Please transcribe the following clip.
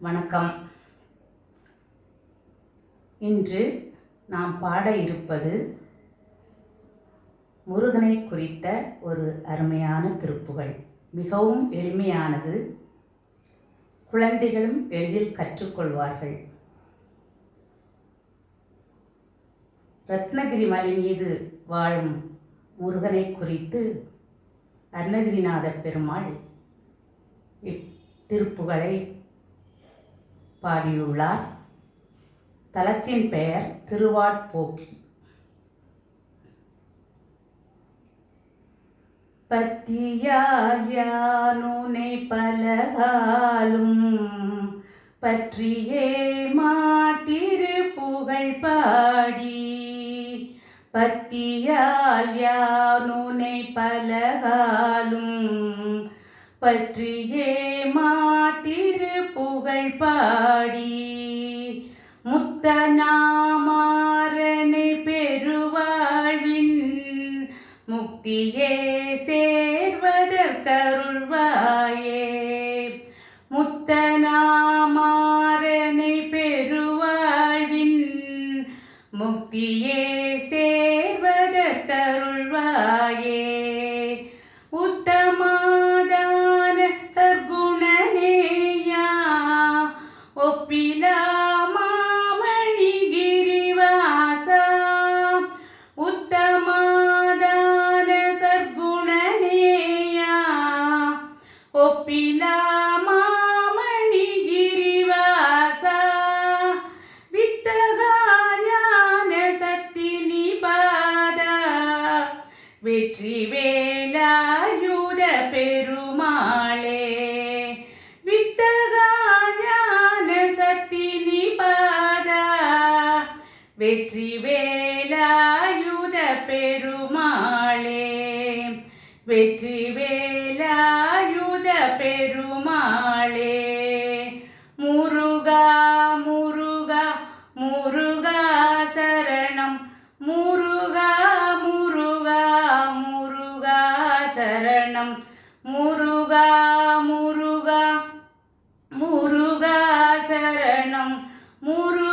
வணக்கம். இன்று நாம் பாட இருப்பது முருகனை குறித்த ஒரு அருமையான திருப்புகள். மிகவும் எளிமையானது. குழந்தைகளும் எளிதில் கற்றுக்கொள்வார்கள். ரத்னகிரி மலை மீது வாழும் முருகனை குறித்து அருணகிரிநாதர் பெருமாள் இத்திருப்புகளை பாடியுள்ளார். தலத்தின் பெயர் திருவாட்போக்கி. பத்தியால் யானுனை பலகாலும் பற்றியே மாத்திரு புகழ் பாடி. பத்தியால் யானுனை பலகாலும் பற்றியே மாத்திரு புகழ் பாடி முத்தநாமாரனை பெருவாழ்வின் முக்தியே சேர்வதற்கருள்வாயே. முத்தநாமாரனை பெருவாழ்வின் முக்தியே சேர்வதற்கருள்வாயே. ஒப்பிலா மாமணி கிரிவாசா உத்தமாதான சர்க்குணனேயா ஒப்பிலா மாமணி கிரிவாசா வித்தகா ஞான சக்தி நிபாதா வெற்றி வேலாயுத பெருமாளே. வெற்றி வேலாயுத பெருமாளே. வெற்றி வேலாயுத பெருமாளே. முருகா முருகா முருகா சரணம். முருகா முருகா முருகா சரணம். முருகா முருகா முருகா சரணம். முரு